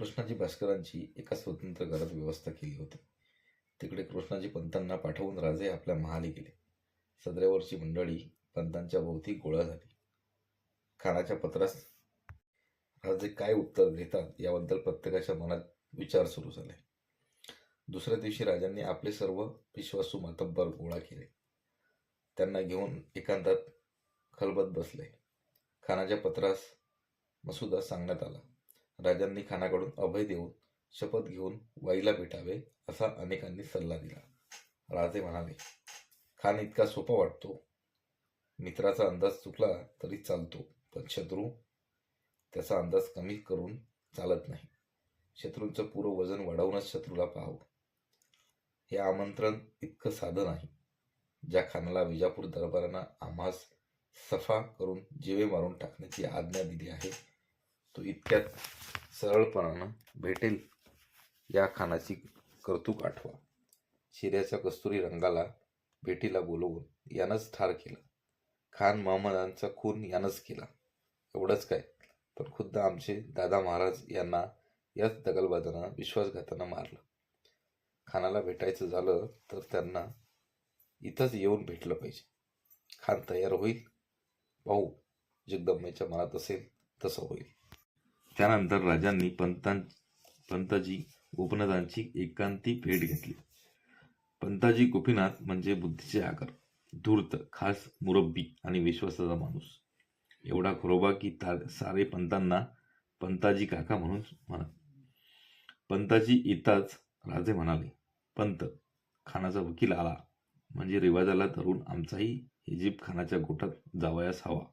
कृष्णाजी भास्करांची एका स्वतंत्र घरात व्यवस्था केली होती. तिकडे कृष्णाजी पंतांना पाठवून राजे आपल्या महाली गेले. सदऱ्यावरची मंडळी पंतांच्या भोवती गोळा झाली. खानाच्या पत्रास राजे काय उत्तर देतात याबद्दल प्रत्येकाच्या मनात विचार सुरू झाले. दुसऱ्या दिवशी राजांनी आपले सर्व विश्वासू मातब्बर गोळा केले. त्यांना घेऊन एकांतात खलबत बसले. खानाच्या पत्रास मसुदा सांगण्यात आला. राजांनी खानाकडून अभय देऊन शपथ घेऊन वाईला भेटावे असा अनेकांनी सल्ला दिला. राजे म्हणाले खान इतका सोपा वाटतो. मित्राचा अंदाज चुकला तरी चालतो पण शत्रू त्याचा अंदाज कमी करून चालत नाही. शत्रूंचं पूर्व वजन वाढवूनच शत्रूला पाहावं. हे आमंत्रण इतकं साधं नाही ज्या खानाला विजापूर दरबारानं आम्हास सफा करून जिवे मारून टाकण्याची आज्ञा दिली आहे तो इतक्यात सरळपणानं भेटेल या खानाची कर्तुक आठवा. शिऱ्याच्या कस्तुरी रंगाला भेटीला बोलवून यानंच ठार केलं. खान महम्मदांचा खून यानंच केला. एवढंच काय? पण खुद्द आमचे दादा महाराज यांना याच दगलबाजांना विश्वासघातानं मारलं. खानाला भेटायचं झालं तर त्यांना इथंच येऊन भेटलं पाहिजे. खान तयार होईल. पाहू जगदंबेच्या मनात असेल तसं होईल. त्यानंतर राजांनी पंतां पंताजी गोपनाथांची एकांती भेट घेतली. पंताजी गोपीनाथ म्हणजे बुद्धीचे आकार धूर्त खास मुरब्बी आणि विश्वासाचा माणूस. एवढा खरोबा की ता सारे पंतांना पंताजी काका म्हणून म्हणत पंताजी येताच राजे म्हणाले पंत खानाचा वकील आला. म्हणजे रिवाजाला धरून आमचाही हिजीब खानाच्या गोटात जावयास हवा.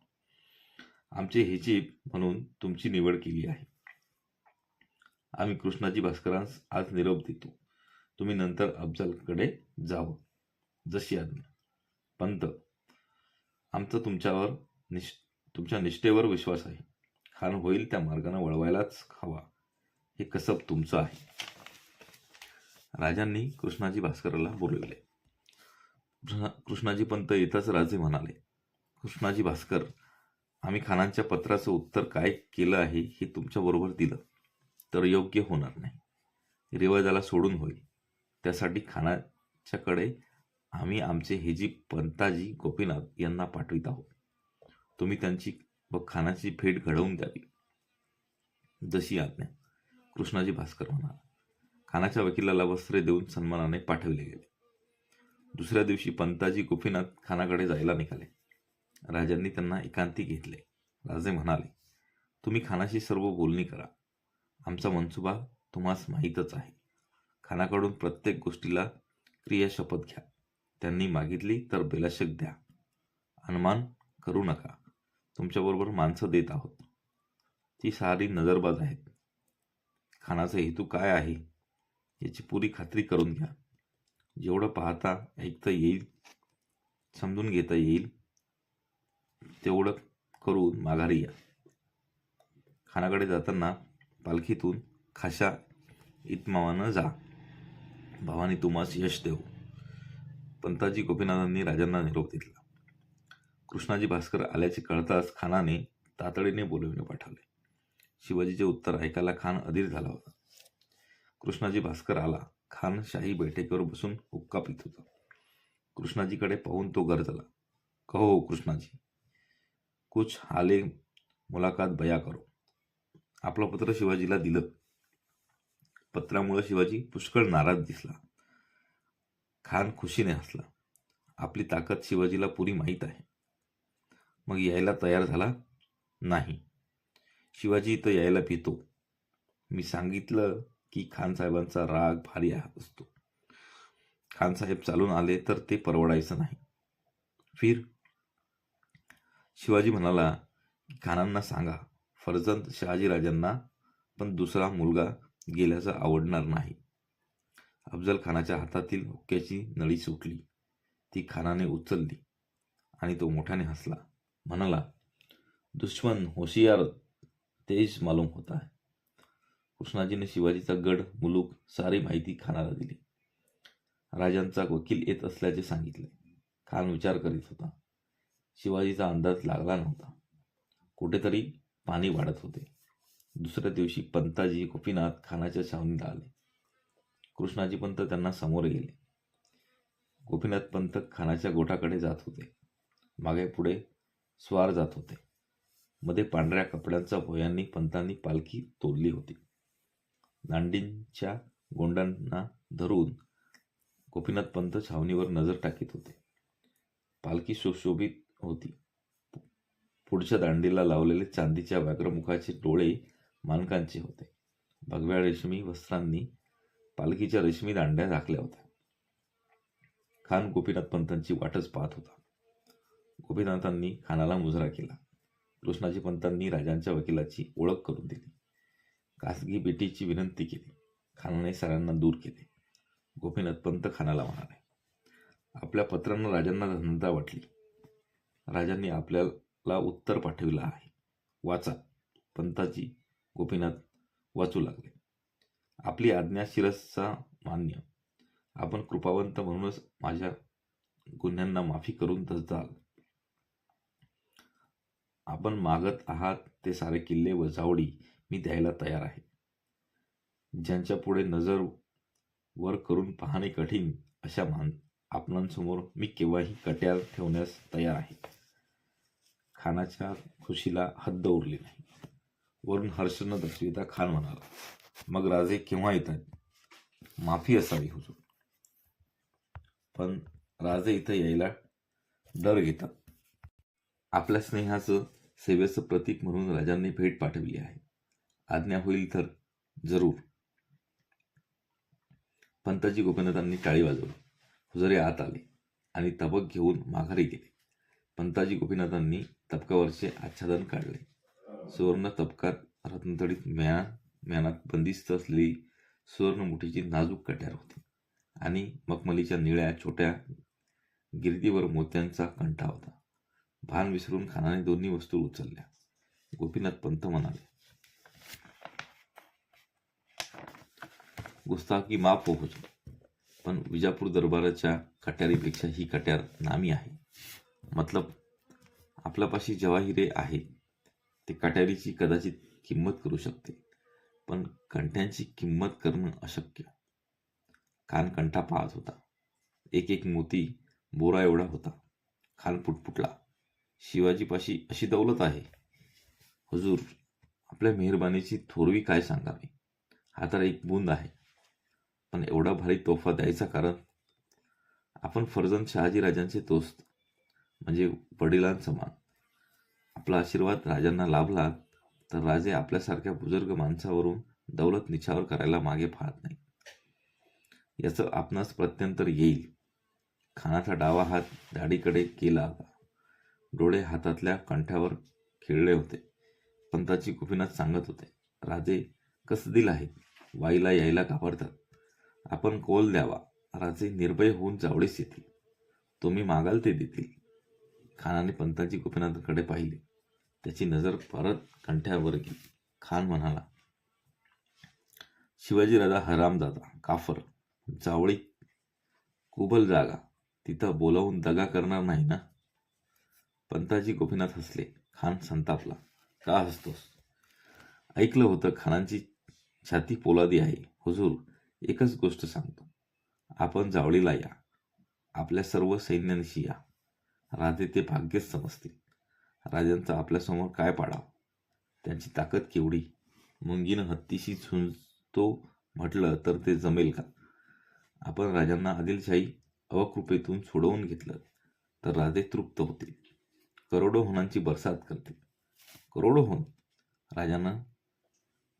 आमचे हिजीब म्हणून तुमची निवड केली आहे. आम्ही कृष्णाजी भास्करांस आज निरोप देतो. तुम्ही नंतर अफजलकडे जावं जशी आज्ञा. पंत आमचा तुमच्यावर निश तुमच्या निष्ठेवर विश्वास आहे. खान होईल त्या मार्गाने वळवायलाच हवा. हे कसब तुमचं आहे. राजांनी कृष्णाजी भास्कराला बोलविले. कृष्णा- कृष्णाजी पंत येताच राजे म्हणाले कृष्णाजी भास्कर आम्ही खानांच्या पत्राचं उत्तर काय केलं आहे हे तुमच्याबरोबर दिलं. तर योग्य होणार नाही. रिवाजाला सोडून होईल. त्यासाठी खानाच्याकडे आम्ही आमचे हेजी पंताजी गोपीनाथ यांना पाठवित आहोत. तुम्ही त्यांची व खानाची भेट घडवून द्यावी. जशी आज्ञा. कृष्णाजी भास्कर म्हणाला. खानाच्या वकिलाला वस्त्रे देऊन सन्मानाने पाठविले गेले. दुसऱ्या दिवशी पंताजी गोपीनाथ खानाकडे जायला निघाले. राजांनी त्यांना एकांती घेतले. राजे म्हणाले तुम्ही खानाशी सर्व बोलणी करा. आमचा मनसुबा तुम्हास माहीतच आहे. खानाकडून प्रत्येक गोष्टीला क्रिया शपथ घ्या. त्यांनी मागितली तर बेलाशक द्या. अनुमान करू नका. तुमच्याबरोबर माणसं देत आहोत. ती सारी नजरबाज आहेत. खानाचा हेतू काय आहे? याची पुरी खात्री करून घ्या. जेवढं पाहता ऐकता येईल समजून घेता येईल तेवढं करून माघारी या. खानाकडे जाताना पालखीतून खाशा इतमावानं जा. भावानी तुम्हास यश देऊ पंताजी गोपीनाथांनी राजांना निरोप दिला. कृष्णाजी भास्कर आल्याचे कळताच खानाने तातडीने बोलविणे पाठवले. शिवाजीचे उत्तर ऐकायला खान अधीर झाला होता. कृष्णाजी भास्कर आला. खान शाही बैठकीवर बसून हुक्का पित होता. कृष्णाजीकडे पाहून तो गरजला. कहो हो कृष्णाजी कुछ हाले मुलाकात बया करो. आपलं पत्र शिवाजीला दिलं. पत्रामुळं शिवाजी पुष्कळ नाराज दिसला. खान खुशीने हसला. आपली ताकद शिवाजीला पुरी माहीत आहे. मग यायला तयार झाला? नाही. शिवाजी इथं यायला भीतो. मी सांगितलं की खानसाहेबांचा राग भारी असतो. खानसाहेब चालून आले तर ते परवडायचं नाही. फिर शिवाजी म्हणाला की खानांना सांगा फर्जंद शहाजीराजांना पण दुसरा मुलगा गेल्याचं आवडणार नाही. अफजल खानाच्या हातातील हुक्क्याची नळी सुटली ती खानाने उचलली आणि तो मोठ्याने हसला. म्हणाला दुश्मन होशियार तेज मालूम होता है कृष्णाजीने शिवाजीचा गड मुलूक सारी माहिती खानाला दिली. राजांचा वकील येत असल्याचे सांगितले. खान विचार करीत होता. शिवाजीचा अंदाज लागला नव्हता. कुठेतरी पाणी वाढत होते. दुसऱ्या दिवशी पंताजी गोपीनाथ खानाच्या छावणीत आले. कृष्णाजी पंत त्यांना समोर गेले. गोपीनाथ पंत खानाच्या गोठाकडे जात होते. मागे पुढे स्वार जात होते. मध्ये पांढऱ्या कपड्यांचा भोयांनी पंतांनी पालखी तोडली होती. दांडींच्या गोंडांना धरून गोपीनाथ पंत छावणीवर नजर टाकीत होते. पालखी सुशोभित होती. पुढच्या दांडीला लावलेले चांदीच्या व्याघ्रमुखाचे डोळे मानकांचे होते. भगव्या रेशमी वस्त्रांनी पालखीच्या रेशमी दांड्या झाकल्या होत्या. खान गोपीनाथ पंतांची वाटच पाहत होता. गोपीनाथांनी खानाला मुजरा केला. कृष्णाजी पंतांनी राजांच्या वकिलाची ओळख करून दिली. खासगी बेटीची विनंती केली. खानाने सरांना दूर केले. गोपीनाथ पंत खानाला म्हणाले आपल्या पत्रांना राजांना धनता वाटली. राजांनी आपल्याला उत्तर पाठविलं आहे. वाचा. पंताजी गोपीनाथ वाचू लागले. आपली आज्ञा शिरसचा मान्य. आपण कृपावंत म्हणूनच माझ्या गुन्ह्यांना माफी करून जाल. आपण मागत आहात ते सारे किल्ले व जावडी मी द्यायला तयार आहे. ज्यांच्या पुढे नजर वर करून पाहणे कठीण अशा मान आपणांसमोर मी केव्हाही कट्यार ठेवण्यास तयार आहे. खानाच्या खुशीला हद्द उरली नाही. वरून हर्षनं न दर्शविता खान म्हणाला मग राजे केव्हा येतात? माफी असावी हुजूर. पण राजे इथं यायला डर घेतात. आपल्या स्नेहाचं सेवेचं प्रतीक म्हणून राजांनी भेट पाठवली आहे. आज्ञा होईल तर जरूर. पंताजी गोपीनाथांनी टाळी वाजवली. हुजरे आत आले आणि तबक घेऊन माघारी गेले. पंताजी गोपीनाथांनी तबकावरचे आच्छादन काढले. सुवर्ण तबकात रत्नतडीत म्या म्यानात बंदिस्त असलेली सुवर्णमुठीची नाजूक कट्यार होती आणि मखमलीच्या निळ्या छोट्या गिरदीवर मोत्यांचा कंठा होता. भान विसरून खानाने दोन्ही वस्तू उचलल्या. गोपीनाथ पंत म्हणाले गुस्ताकी माफ हो पण विजापूर दरबाराच्या कट्यारीपेक्षा ही कट्यार नामी आहे. मतलब आपल्यापाशी जवाहिरे आहे ते कट्यारीची कदाचित किंमत करू शकते. पण कंठ्यांची किंमत करणं अशक्य. कान कंठा पाहत होता. एक एक मोती बोरा एवढा होता. खान पुटपुटला. शिवाजीपाशी अशी दौलत आहे. हुजूर आपल्या मेहरबानीची थोरवी काय सांगावी? हा तर एक बुंद आहे. पण एवढा भारी तोफा द्यायचा कारण? आपण फर्जन शहाजीराजांचे दोस्त म्हणजे वडिलांसमान. आपला आशीर्वाद राजांना लाभला तर राजे आपल्यासारख्या बुजुर्ग माणसावरून दौलत निछावर करायला मागे पाहत नाही याचं आपणास प्रत्यंतर येईल. खानाचा डावा हात दाढीकडे केला होता. डोळे हातातल्या कंठ्यावर खेळले होते. पंताची गोपीनाथ सांगत होते राजे कसदिल आहेत वाईला यायला घाबरतात. आपण कोल द्यावा. राजे निर्भय होऊन जावळीस येतील. तुम्ही मागाल ते देतील. खानाने पंताची गोपीनाथाकडे पाहिले. त्याची नजर परत कंठ्यावर गेली. खान म्हणाला शिवाजीराजा जाता काफर जावळी कुबल जागा तिथं बोलावून दगा करणार नाही ना? पंताजी गोपीनाथ हसले. खान संतापला का हसतोस? ऐकलं होतं खानांची छाती पोलादी आहे. हुजूर एकच गोष्ट सांगतो. आपण जावळीला या. आपल्या सर्व सैन्यांशी या. राधे ते भाग्यच समजतील. राजांचा आपल्यासमोर काय पाडा त्यांची ताकद केवढी? मुंगीनं हत्तीशी झुंजतो म्हटलं तर ते जमेल का? आपण राजांना आदिलशाही अवकृपेतून सोडवून घेतलं तर राजे तृप्त होतील. करोडो होणांची बरसात करतील. करोडो होण राजांना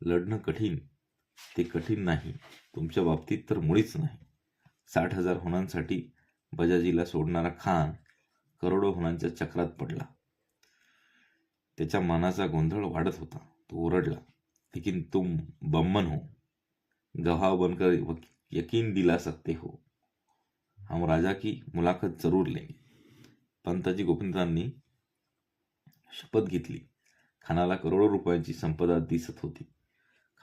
लढणं कठीण. ते कठीण नाही. तुमच्या बाबतीत तर मुळीच नाही. साठ हजार होणांसाठी बजाजीला सोडणारा खान करोडो होणांच्या चक्रात पडला. त्याच्या मनाचा गोंधळ वाढत होता. तो ओरडला लेकिन तुम बम्मन हो. गवाह बनकर यकीन दिला सकते हो. हम राजा की मुलाखत जरूर लेंगे. पंताजी गोपीनाथांनी शपथ घेतली. खानाला करोडो रुपयांची संपदा दिसत होती.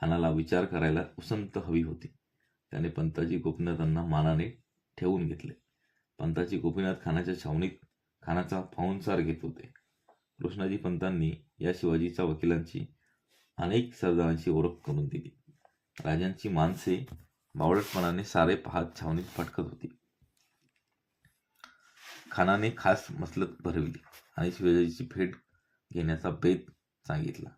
खानाला विचार करायला उसंत हवी होती. त्याने पंताजी गोपीनाथांना मानाने ठेवून घेतले. पंताजी गोपीनाथ खानाच्या छावणीत खानाचा पाहुणचार घेत होते. कृष्णाजी पंतांनी या शिवाजीच्या वकिलांची अनेक सरदारांची ओळख करून दिली. राजांची माणसे बावळटपणाने सारे पाहत छावणीत फटकत होती. खानाने खास मसलत भरविली आणि शिवाजीची भेट घेण्याचा बेत सांगितला.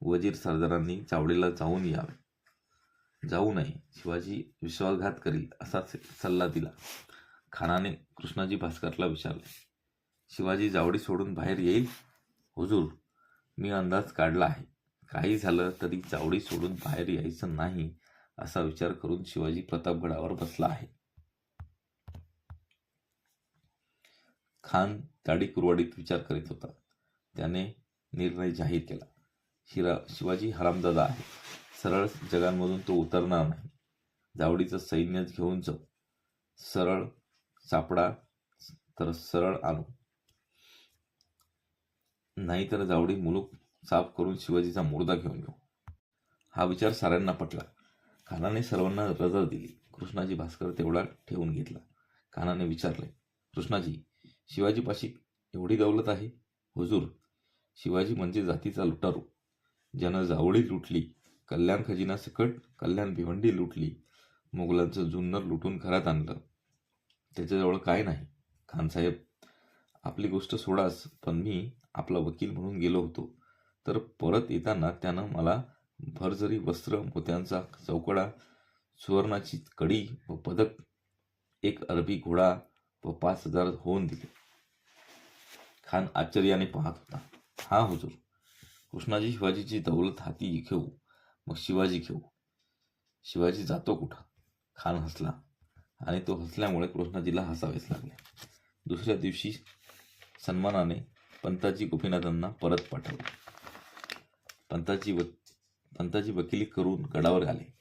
वजीर सरदारांनी चावडीला जाऊन यावे. जाऊ नये शिवाजी विश्वासघात करील असा सल्ला दिला. खानाने कृष्णाजी भास्करला विचारले शिवाजी जावडी सोडून बाहेर येईल? हुजूर मी अंदाज काढला आहे. काही झालं तरी चावडी सोडून बाहेर यायचं नाही असा विचार करून शिवाजी प्रतापगडावर बसला आहे. खान ताडी कुरवाडीत विचार करीत होता. त्याने निर्णय जाहीर केला. शिरा शिवाजी हरामदादा आहे. सरळ जगांमधून तो उतरणार नाही. जावडीचं सैन्य घेऊन जाऊ. सरळ सापडा तर सरळ आणू. नाहीतर जावडी मुलूक साफ करून शिवाजीचा मुर्दा घेऊन येऊ. हा विचार साऱ्यांना पटला. खानाने सर्वांना रजा दिली. कृष्णाजी भास्कर तेवढा ठेवून घेतला. खानाने विचारले कृष्णाजी शिवाजीपाशी एवढी दौलत आहे? हुजूर शिवाजी म्हणजे जातीचा लुटारू. ज्यानं जावळी लुटली कल्याण खजिना सकट कल्याण भिवंडी लुटली मुघलांचं जुन्नर लुटून घरात आणलं. त्याच्याजवळ काय नाही? खानसाहेब आपली गोष्ट सोडाच पण मी आपला वकील म्हणून गेलो होतो. तर परत येताना त्यानं मला भरजरी वस्त्र मोत्यांचा चौकडा सुवर्णाची कडी व पदक एक अरबी घोडा व पाच हजार होऊन दिले. खान आश्चर्याने पाहत होता. हा हुजूर कृष्णाजी शिवाजीची दौलत हाती घेऊ मग शिवाजी घेऊ. शिवाजी जातो कुठं? खान हसला आणि तो हसल्यामुळे कृष्णाजीला हसावेच लागले. दुसऱ्या दिवशी सन्मानाने पंताजी गोपीनाथांना परत पाठवले. पंताजी व पंताजी वकिली करून गडावर आले.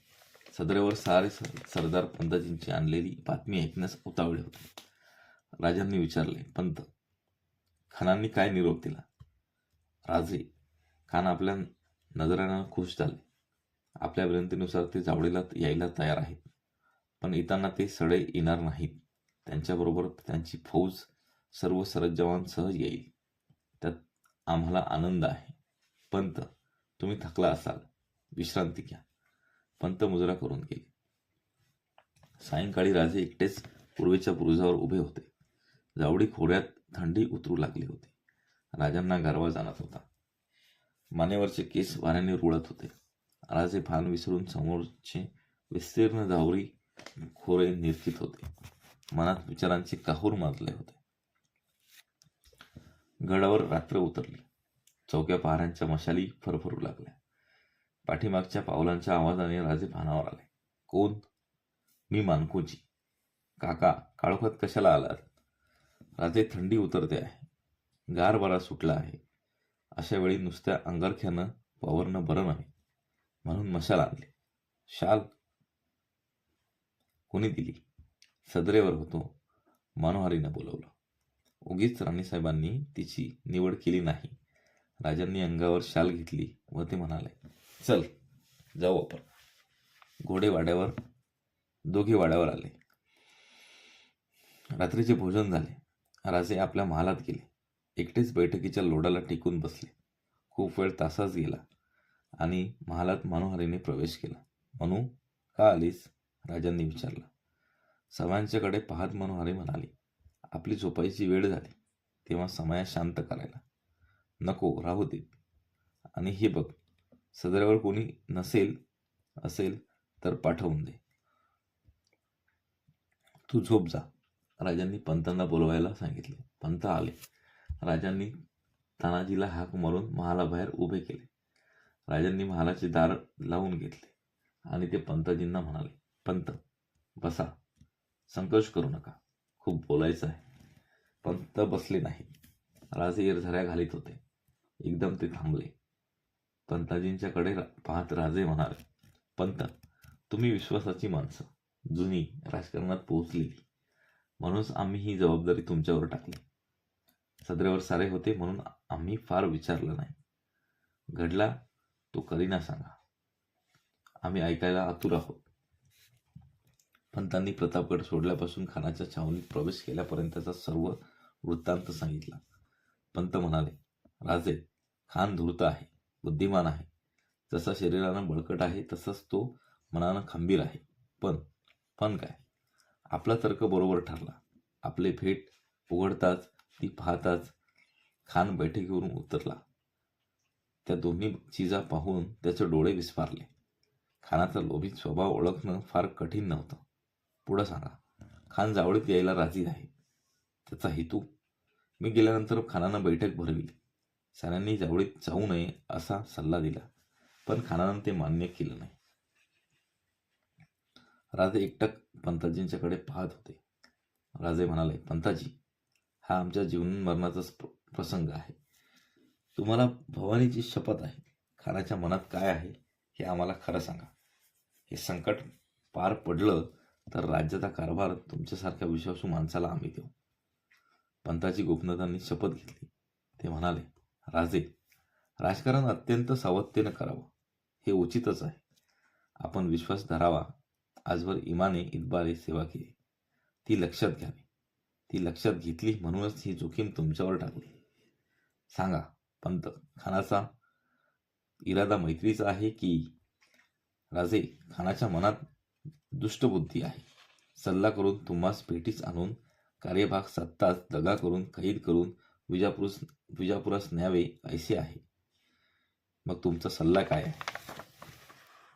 सदरेवर सारे सर- सरदार पंताजींची आणलेली बातमी ऐकण्यास उतावळे होते. राजांनी विचारले पंत खानांनी काय निरोप दिला? राजे खान आपल्या नजरानं खुश झाले. आपल्या विनंतीनुसार ते जावळीला यायला तयार आहेत. पण येताना ते सडे येणार नाहीत. त्यांच्याबरोबर त्यांची फौज सर्व सरजवानसह येईल. आम्हाला आनंद आहे. पंत तुम्ही थकला असाल. विश्रांती घ्या. पंत मुजरा करून गेले. सायंकाळी राजे एकटेच पूर्वेच्या बुरुजावर उभे होते. जावडी खोऱ्यात थंडी उतरू लागली होती. राजांना गारवा जाणत होता. मानेवरचे केस वाऱ्याने रुळत होते. राजे भान विसरून समोरचे विस्तीर्ण जावरी खोरे निरखित होते. मनात विचारांचे काहूर माजले होते. गडावर रात्र उतरली. चौक्या पहाऱ्यांच्या मशाली फरफरू लागल्या. पाठीमागच्या पावलांच्या आवाजाने राजे भानावर आले. कोण? मी मानकोजी. काका काळोखात कशाला आलात? राजे थंडी उतरते आहे. गार बरा सुटला आहे. अशा वेळी नुसत्या अंगारख्यानं वावरणं बरं नाही. म्हणून मशाल आणली. शाल? कोणी दिली? सदरेवर होतो. मनोहारीनं बोलवलं. उगीच राणीसाहेबांनी तिची निवड केली नाही. राजांनी अंगावर शाल घेतली व ते म्हणाले चल जाऊ आपण. घोडे वाड्यावर दोघे वाड्यावर आले. रात्रीचे भोजन झाले. राजे आपल्या महालात गेले. एकटेच बैठकीच्या लोडाला टिकून बसले. खूप वेळ तासाच गेला आणि महालात मनोहरीने प्रवेश केला. मनू का आलीस? राजांनी विचारलं. सगळ्यांच्याकडे पाहत मनोहरी म्हणाली आपली झोपायची वेळ झाली. तेव्हा समया शांत करायला नको राहू दे. आणि हे बघ सदरावर कोणी नसेल असेल तर पाठवून दे. तू झोप जा. राजांनी पंतांना बोलवायला सांगितले. पंत आले. राजांनी तानाजीला हाक मारून महालाबाहेर उभे केले. राजांनी महालाचे दार लावून घेतले आणि ते पंताजींना म्हणाले पंत बसा. संकोच करू नका. खूप बोलायचं आहे. पंत बसले नाही. राजे येरझऱ्या घालीत होते. एकदम ते थांबले. पंताजींच्याकडे पाहत राजे म्हणाले पंत तुम्ही विश्वासाची माणसं. जुनी राजकारणात पोहोचलेली. म्हणूनच आम्ही ही जबाबदारी तुमच्यावर टाकली. सदरेवर सारे होते म्हणून आम्ही फार विचारलं नाही. घडला तो करीना सांगा. आम्ही ऐकायला आतुर आहोत. पंतांनी प्रतापगड सोडल्यापासून खानाच्या छावणीत प्रवेश केल्यापर्यंतचा सर्व वृत्तांत सांगितला. पंत म्हणाले राजे खान धूर्त आहे बुद्धिमान आहे. जसा शरीरानं बळकट आहे तसंच तो मनानं खंबीर आहे. पण पण काय? आपला तर्क बरोबर ठरला. आपले भेट उघडताच ती पाहताच खान बैठकीवरून उतरला. त्या दोन्ही चिजा पाहून त्याचे डोळे विस्फारले खानाचा लोभी स्वभाव ओळखणं फार कठीण नव्हतं. पुढं सांगा. खान जावळीत यायला राजी आहे. त्याचा हेतू मी गेल्यानंतर खानानं बैठक भरविली साऱ्यांनी जावळीत जाऊ नये असा सल्ला दिला. पण खानानं ते मान्य केलं नाही. राजे एकटक पंताजींच्याकडे पाहत होते. राजे म्हणाले पंताजी हा आमच्या जीवन मरणाचा प्रसंग आहे. तुम्हाला भवानीची शपथ आहे. खानाच्या मनात काय आहे हे आम्हाला खरं सांगा. हे संकट पार पडलं तर राज्याचा कारभार तुमच्यासारख्या विश्वासू माणसाला आम्ही देऊ. पंथाची गोपनीयतांनी शपथ घेतली. ते म्हणाले राजे राजकारण अत्यंत सावधतेनं करावं. हे उचितच आहे. आपण विश्वास धरावा. आजवर इमाने इतबारे सेवा केली. ती लक्षात घ्यावी. ती लक्षात घेतली म्हणूनच ही जोखीम तुमच्यावर टाकली. सांगा पंत खानाचा इरादा मैत्रीचा आहे की राजे खानाच्या मनात दुष्टबुद्धी आहे. सल्ला करून तुम्हास भेटीस आणून कार्यभाग सत्ताच दगा करून कैद करून विजापूरस विजापुरास न्यावे ऐसे आहे. मग तुमचा सल्ला काय आहे?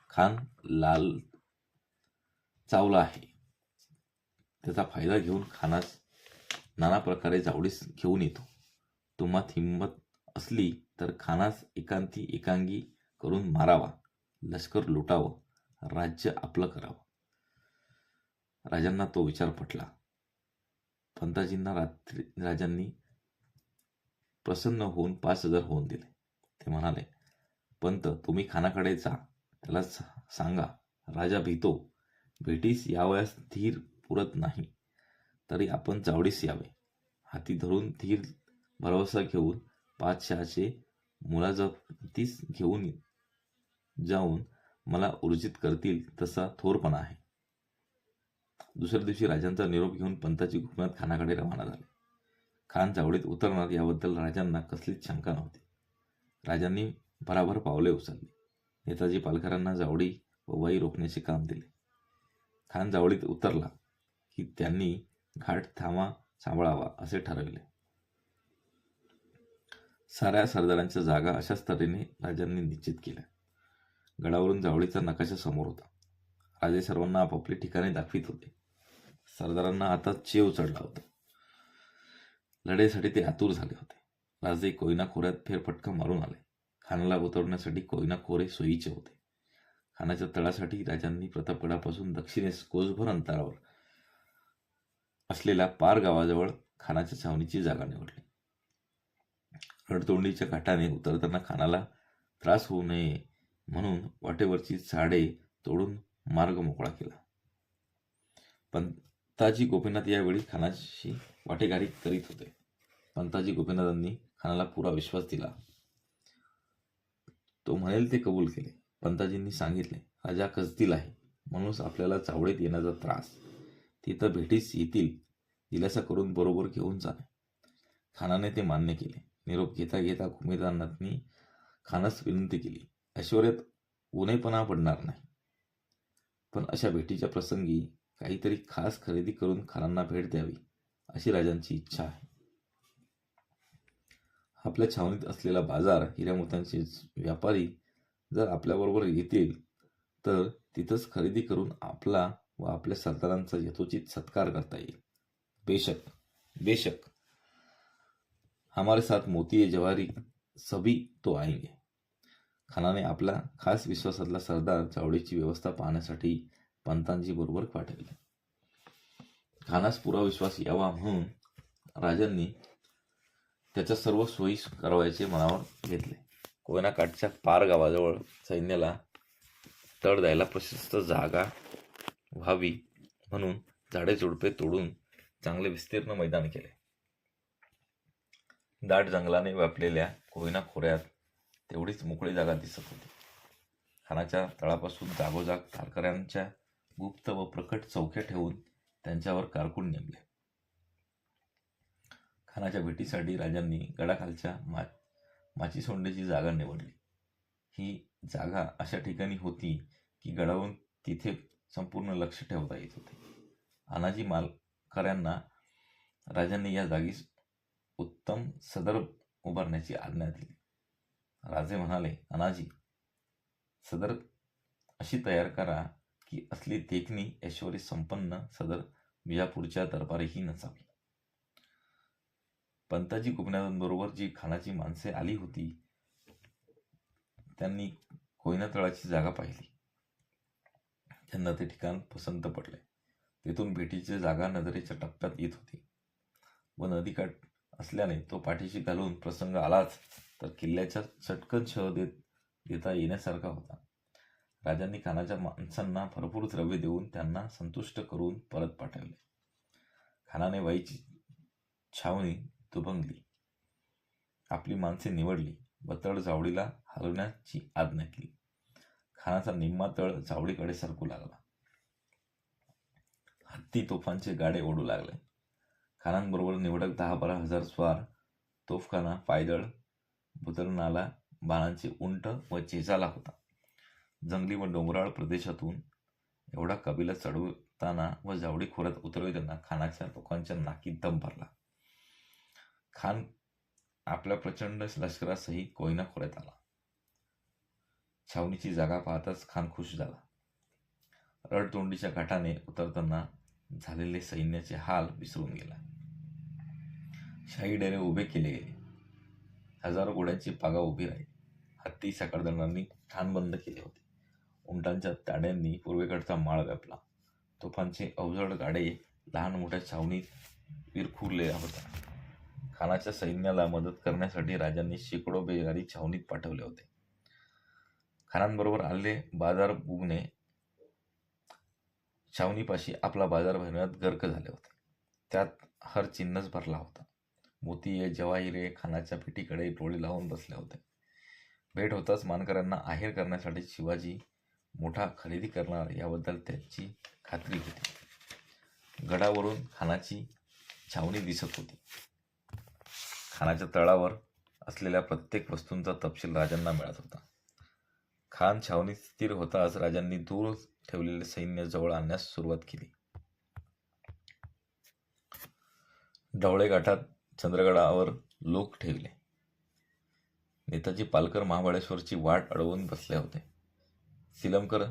खान लाल चावला आहे. त्याचा फायदा घेऊन खानास नाना प्रकारे जावडीस घेऊन येतो. तुम्हात हिंमत असली तर खानास एकांती एकांगी करून मारावा लष्कर लुटावं. राज्य आपलं करावं. राजांना तो विचार पटला. पंताजींना रात्री राजांनी प्रसन्न होऊन पाच हजार होऊन दिले. ते म्हणाले पंत तुम्ही खानाकडे जा. त्याला सांगा राजा भीतो. भेटीस यावयास धीर पुरत नाही. तरी आपण चावडीस यावे. हाती धरून धीर भरवसा घेऊन पाचशहाचे मुलाजतीस घेऊन जाऊन मला ऊर्जित करतील तसा थोरपणा आहे. दुसऱ्या दिवशी राजांचा निरोप घेऊन पंताची गोपनाथ खानाकडे रवाना झाले. खान चावडीत उतरणार याबद्दल राजांना कसलीच शंका नव्हती. राजांनी भराभर पावले उचलली. नेताजी पालकरांना जावडी व वाई रोखण्याचे काम दिले. खान जावडीत उतरला की त्यांनी घाट थांबा सांभाळावा असे ठरविले. साऱ्या सरदारांच्या जागा अशाच तऱ्हेने राजांनी निश्चित केल्या. गडावरून जावळीचा नकाशा समोर होता. राजे सर्वांना आपापली ठिकाणे दाखवित होते. सरदारांना आता चेव चढला होता. लढाईसाठी ते आतुर झाले होते. राजे कोयना खोऱ्यात फेरफटका मारून आले. खानाला उतरवण्यासाठी कोयना खोरे सोयीचे होते. खानाच्या तळासाठी राजांनी प्रतापगडापासून दक्षिणेस कोसभर अंतरावर असलेल्या पार गावाजवळ खानाच्या छावणीची जागा निवडली. रडतोंडीच्या काठाने उतरताना खानाला त्रास होऊ नये म्हणून वाटेवरची झाडे तोडून मार्ग मोकळा केला. पंताजी गोपीनाथ यावेळी खानाशी वाटेगाडी करीत होते. पंताजी गोपीनाथांनी खानाला पुरा विश्वास दिला. तो म्हणेल ते कबूल केले. पंताजींनी सांगितले राजा कसतील आहे. म्हणूनच आपल्याला चावडीत येण्याचा त्रास. तिथं भेटीस येतील. दिलासा करून बरोबर घेऊन जाणे खानाने ते मान्य केले. निरोप घेता घेता गोपीनाथांनी खानास विनंती केली. ऐश्वर्यात उन्हेपणा पडणार नाही. पण अशा भेटीच्या प्रसंगी काहीतरी खास खरेदी करून खानांना भेट द्यावी अशी राजांची इच्छा आहे. आपल्या छावणीत असलेला बाजार हिऱ्यामोत्यांचे व्यापारी जर आपल्याबरोबर येतील तर तिथंच खरेदी करून आपला व आपल्या सरदारांचा यथोचित सत्कार करता येईल. बेशक बेशक. हमारे साथ मोती जवारी सभी तो आएंगे. खानाने आपला खास विश्वासातला सरदार चावडीची व्यवस्था पाहण्यासाठी पंतांजी बरोबर पाठवले. खानास पुरा विश्वास यावा म्हणून राजांनी त्याच्या सर्व सोयी करावयाचे मनावर घेतले. कोयना काठच्या पार गावाजवळ सैन्याला तळ द्यायला प्रशस्त जागा व्हावी म्हणून झाडे झुडपे तोडून चांगले विस्तीर्ण मैदान केले. दाट जंगलाने व्यापलेल्या कोयना खोऱ्यात तेवढीच मोकळी जागा दिसत होती. खानाच्या तळापासून जागोजाग कारकऱ्यांच्या गुप्त व प्रकट चौक्या ठेवून त्यांच्यावर कारकून नेमले. खानाच्या भेटीसाठी राजांनी गडाखालच्या मा माची सोंडेची जागा निवडली. ही जागा अशा ठिकाणी होती की गडावरून तिथे संपूर्ण लक्ष ठेवता येत होते. अनाजी मालकऱ्यांना राजांनी या जागीस उत्तम सदर उभारण्याची आज्ञा दिली. राजे म्हणाले अनाजी सदर अशी तयार करा की असली देखणी ऐश्वरी संपन्न सदर विजापूरच्या दरबारीही नसावी. पंताजी गोपनाथांबरोबर जी खानाची माणसे आली होती त्यांनी कोयना तळाची जागा पाहिली. त्यांना ते ठिकाण पसंत पडले. तेथून भेटीची जागा नजरेच्या टप्प्यात येत होती. व नदीकाठ असल्याने तो पाठीशी घालून प्रसंग आलाच. तर किल्ल्याच्या चटकन शह देत देता येण्यासारखा होता. राजांनी खानाच्या माणसांना भरपूर द्रव्य देऊन त्यांना संतुष्ट करून परत पाठवले. खानाने वाईची छावणी दुभंगली. आपली माणसे निवडली. व तळ जावडीला हलवण्याची आज्ञा केली. खानाचा निम्मा तळ जावडीकडे सरकू लागला. हत्ती तोफांचे गाडे ओढू लागले. खानांबरोबर निवडक दहा बारा हजार स्वार तोफखाना पायदळ बुतरणाला बाणांचे उंट व चेचाला होता. जंगली व डोंगराळ प्रदेशातून एवढा कबिला चढवताना व जावडी खोऱ्यात उतरविताना खानाच्या लोकांच्या नाकी दम भरला. खान आपल्या प्रचंड लष्करासही कोयना खोऱ्यात आला. छावणीची जागा पाहताच खान खुश झाला. रडतोंडीच्या घाटाने उतरताना झालेले सैन्याचे हाल विसरून गेला. शाही डेरे उभे केले गेले. हजारो घोड्यांची पागा उभी राहील. हत्ती साखरदंडांनी ठाण बंद केले होते. उंटांच्या ताड्यांनी पूर्वेकडचा माळ व्यापला. तोफांचे अवजड गाडे लहान मोठ्या छावणीत विरखुरलेला होता. खानाच्या सैन्याला मदत करण्यासाठी राजांनी शेकडो बेगारी छावणीत पाठवले होते. खानांबरोबर आले बाजार बुगणे छावणीपाशी आपला बाजार भरण्यात गर्क झाले होते. त्यात हर चिन्हच भरला होता. मोतीये जवाहिरे खानाच्या पेटीकडे डोळे लावून बसल्या होत्या भेट होताच मानकऱ्यांना आहेर करण्यासाठी शिवाजी मोठा खरेदी करणार याबद्दल त्यांची खात्री होती. गडावरून खानाची छावणी दिसत होती. खानाच्या तळावर असलेल्या प्रत्येक वस्तूंचा तपशील राजांना मिळत होता. खान छावणीत स्थिर होताच राजांनी दूर ठेवलेले सैन्य जवळ आणण्यास सुरुवात केली. ढवळेघाटात चंद्रगडावर लोक ठेवले. नेताजी पालकर महाबळेश्वरची वाट अडवून बसले होते. सिलमकर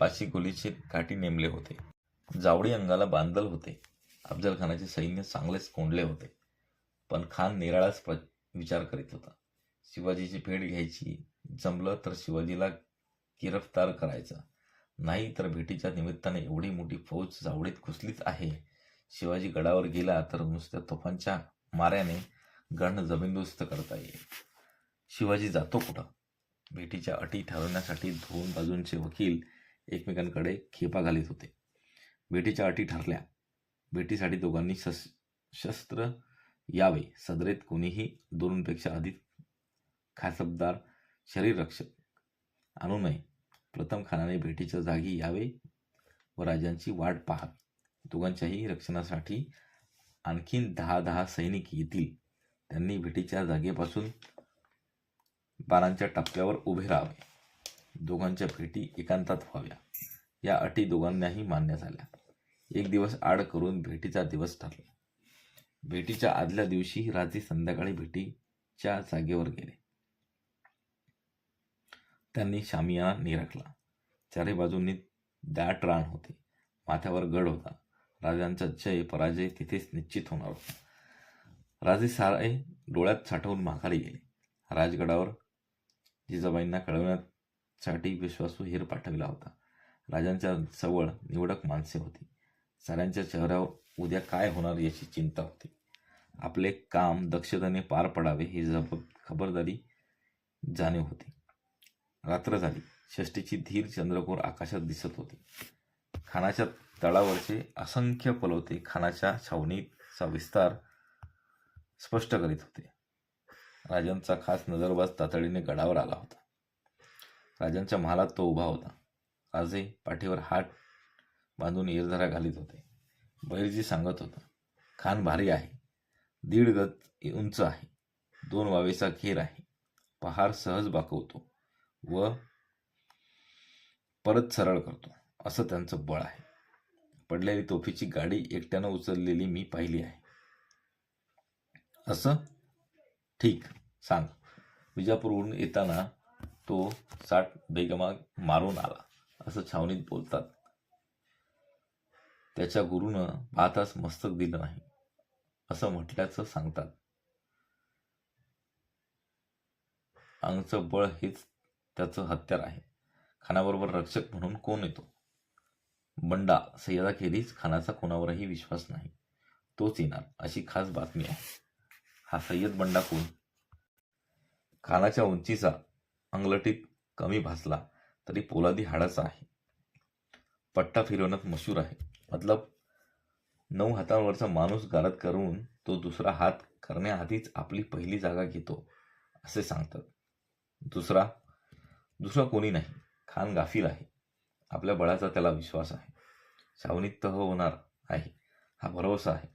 पाची गोलीचे काठी नेमले होते. जावडी अंगाला बांधल होते. अफजलखानाचे सैन्य चांगलेच कोंडले होते. पण खान निराळाच प्र विचार करीत होता. शिवाजीची भेट घ्यायची जमलं तर शिवाजीला गिरफ्तार करायचा. नाही तर भेटीच्या निमित्ताने एवढी मोठी फौज जावडीत घुसलीच आहे. शिवाजी गडावर गेला तर नुसत्या तोफांच्या माऱ्याने गण जमीनदोस्त करता येईल. शिवाजी जातो कुठं? भेटीच्या अटी ठरवण्यासाठी दोन बाजूंचे वकील एकमेकांकडे खेपा घालीत होते. भेटीच्या अटी ठरल्या. भेटीसाठी दोघांनी शस शस्त्र यावे. सदरेत कोणीही दोनपेक्षा अधिक खासबदार शरीररक्षक आणू नये. प्रथम खानाने भेटीच्या जागी यावे व राजांची वाट पाहावी दोघांच्याही रक्षणासाठी आणखीन दहा दहा सैनिक येतील. त्यांनी भेटीच्या जागेपासून बाणांच्या टप्प्यावर उभे राहावे. दोघांच्या भेटी एकांतात व्हाव्या. या अटी दोघांनाही मान्य झाल्या. एक दिवस आड करून भेटीचा दिवस ठरला. भेटीच्या आदल्या दिवशी राजे संध्याकाळी भेटीच्या जागेवर गेले. त्यांनी शामियाना निरखला. चारी बाजूंनी दाट रान होते. माथ्यावर गड होता. राजांचा जय पराजय तिथेच निश्चित होणार होता. राजे सारे डोळ्यात साठवून माघारी गेले. राजगडावर जिजाबाईंना कळवण्यासाठी विश्वासू हेर पाठविला होता. राजांच्या जवळ निवडक माणसे होती. साऱ्यांच्या चेहऱ्यावर उद्या काय होणार याची चिंता होती. आपले काम दक्षतेने पार पडावे ही जब खबरदारी जाणीव होती. रात्र झाली. षष्टीची धीर चंद्रकोर आकाशात दिसत होती. खानाच्या तळावरचे असंख्य पलवते खानाच्या छावणीचा विस्तार स्पष्ट करीत होते. राजांचा खास नजरबाज तातडीने गडावर आला होता. राजांच्या महालात तो उभा होता. राजे पाठीवर हात बांधून येरधरा घालीत होते. बैरजी सांगत होता खान भारी आहे. दीड गत उंच आहे. दोन वावेचा घेर आहे. पहार सहज बाकवतो व परत सरळ करतो. असं त्यांचं बळ आहे. पडलेली तोफीची गाडी एकट्यानं उचललेली मी पाहिली आहे. असं? ठीक सांग. विजापूरहून येताना तो साठ बेगमा मारून आला. असं छावणीत बोलतात. त्याच्या गुरुनं पाहताच मस्तक दिलं नाही. असं म्हटल्याचं सांगतात. अंगचं बळ हेच त्याचं हत्यार आहे. खानाबरोबर रक्षक म्हणून कोण येतो? बंडा सय्यदाखेरीज खानाचा कोणावरही विश्वास नाही. तोच येणार अशी खास बातमी आहे. हा सय्यद बंडा कोण? खानाच्या उंचीचा अंगलटीत कमी भासला तरी पोलादी हाडाचा आहे. पट्टा फिरवण्यात मशहूर आहे. मतलब नऊ हातांवरचा माणूस गारद करून तो दुसरा हात करण्याआधीच आपली पहिली जागा घेतो असे सांगतात. दुसरा दुसरा कोणी नाही. खान गाफील आहे. आपल्या बळाचा त्याला विश्वास आहे. छावणीत हो होणार आहे. हा भरोसा आहे.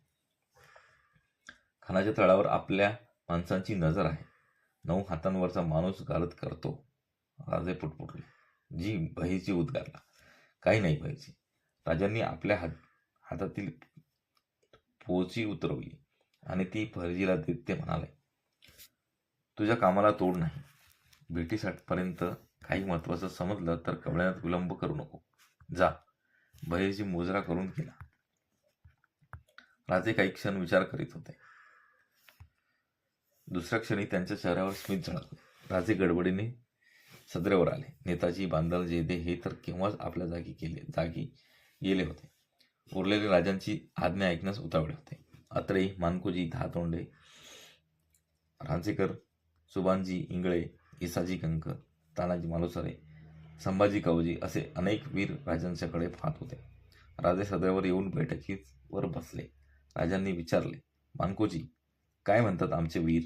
खानाच्या तळावर आपल्या माणसांची नजर आहे. नऊ हातांवरचा माणूस गालत करतो. राजे पुटपुटले. जी बहीची उद्गारला. काही नाही बहीची राजांनी आपल्या हात हातातील पोची उतरवली आणि ती फर्जीला देत ते म्हणाले तुझ्या कामाला तोड नाही. भेटीसाठपर्यंत काही महत्वाचं समजलं तर कळण्यात विलंब करू नको. जा. भयजी मुजरा करून गेला राजे काही क्षण विचार करीत होते. दुसऱ्या क्षणी त्यांच्या चेहऱ्यावर स्मित झळकलं. राजे गडबडीने सदरेवर आले. नेताजी बांदल जेदे हे तर केव्हाच आपल्या जागी गेले जागी गेले होते. उरलेले राजांची आज्ञा ऐकण्यास उतावळे होते. अत्रेई मानकोजी धातोंडे रांचेकर सुभानजी इंगळे इसाजी कंकर तानाजी मालुसरे संभाजी कावजी असे अनेक वीर राजांच्याकडे पाहत होते. राजे सदैवर येऊन बैठकीवर बसले. राजांनी विचारले मानकोजी काय म्हणतात आमचे वीर?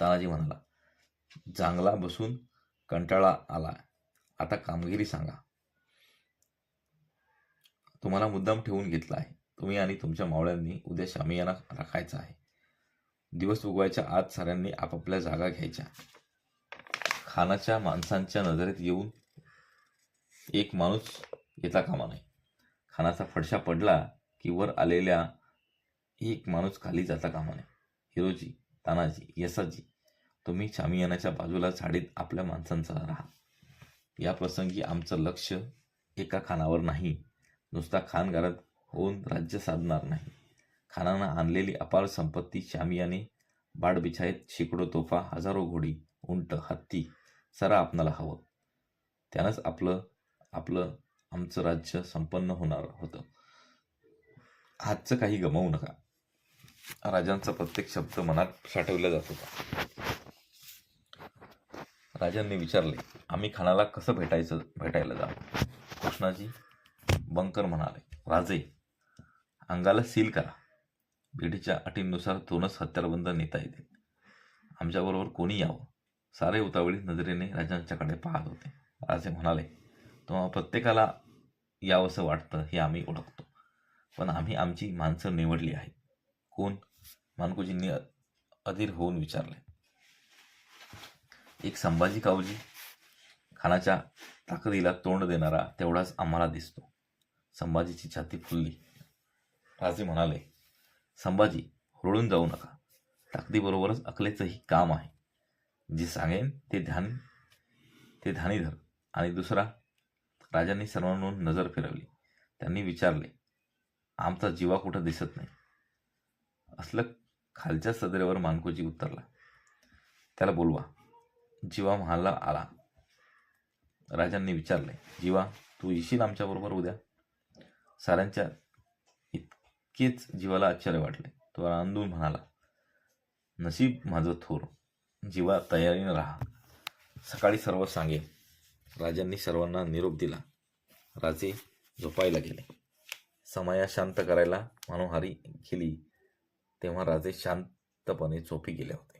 तानाजी म्हणाला जांगला बसून कंटाळा आला. आता कामगिरी सांगा. तुम्हाला मुद्दाम ठेवून घेतला आहे. तुम्ही आणि तुमच्या मावळ्यांनी उद्या शामियाना राखायचा आहे. दिवस उगवायच्या आत साऱ्यांनी आपापल्या जागा घ्यायच्या. खानाच्या माणसांच्या नजरेत येऊन एक माणूस येता कामा नये. खानाचा फडशा पडला की वर आलेल्या एक माणूस खाली जाता कामा नये. हिरोजी तानाजी यसाजी तुम्ही शामियानाच्या बाजूला झाडीत आपल्या माणसांचा राहा. या प्रसंगी आमचं लक्ष एका खानावर नाही. नुसता खानगारात होऊन राज्य साधणार नाही. खानानं आणलेली अपार संपत्ती शामियाने बाडबिछायत शेकडो तोफा हजारो घोडी उंट हत्ती सरा आपणाला हवं. त्यानंच आपलं आपलं आमचं राज्य संपन्न होणार होतं. हातचं काही गमावू नका. राजांचा प्रत्येक शब्द मनात साठवला जात होता. राजांनी विचारले आम्ही खानाला कसं भेटायचं भेटायला जावं कृष्णाजी बंकर म्हणाले राजे अंगाला सील करा. भेटीच्या अटींनुसार दोनच हत्यारबंद नेता येतील. आमच्याबरोबर कोणी यावं? सारे उतावळी नजरेने राजांच्याकडे पाहत होते. राजे म्हणाले तेव्हा प्रत्येकाला यावंसं वाटतं हे आम्ही ओळखतो. पण आम्ही आमची माणसं निवडली आहेत. कोण? मानकोजींनी अधीर होऊन विचारले. एक संभाजी कावजी खानाच्या ताकदीला तोंड देणारा तेवढाच आम्हाला दिसतो. संभाजीची छाती फुलली. राजे म्हणाले संभाजी हुरळून जाऊ नका. ताकदीबरोबरच अकलेचंही काम आहे. जे सांगेन ते ध्यान ते ध्यानी धर. आणि दुसरा राजांनी सर्वांवरून नजर फिरवली. त्यांनी विचारले आमचा जीवा कुठं दिसत नाही? असलं खालच्या सदरेवर मानकोजी उतरला. त्याला बोलवा जीवा महालला आला. राजांनी विचारले जीवा तू येशील आमच्याबरोबर उद्या? साऱ्यांच्या इतकेच जीवाला आश्चर्य वाटले. तो आनंदून म्हणाला नशीब माझं थोर. जीवा तयारीनं राहा. सकाळी सर्व सांगेन राजांनी सर्वांना निरोप दिला. राजे झोपायला गेले. समया शांत करायला मनोहारी गेली. तेव्हा राजे शांतपणे झोपी गेले होते.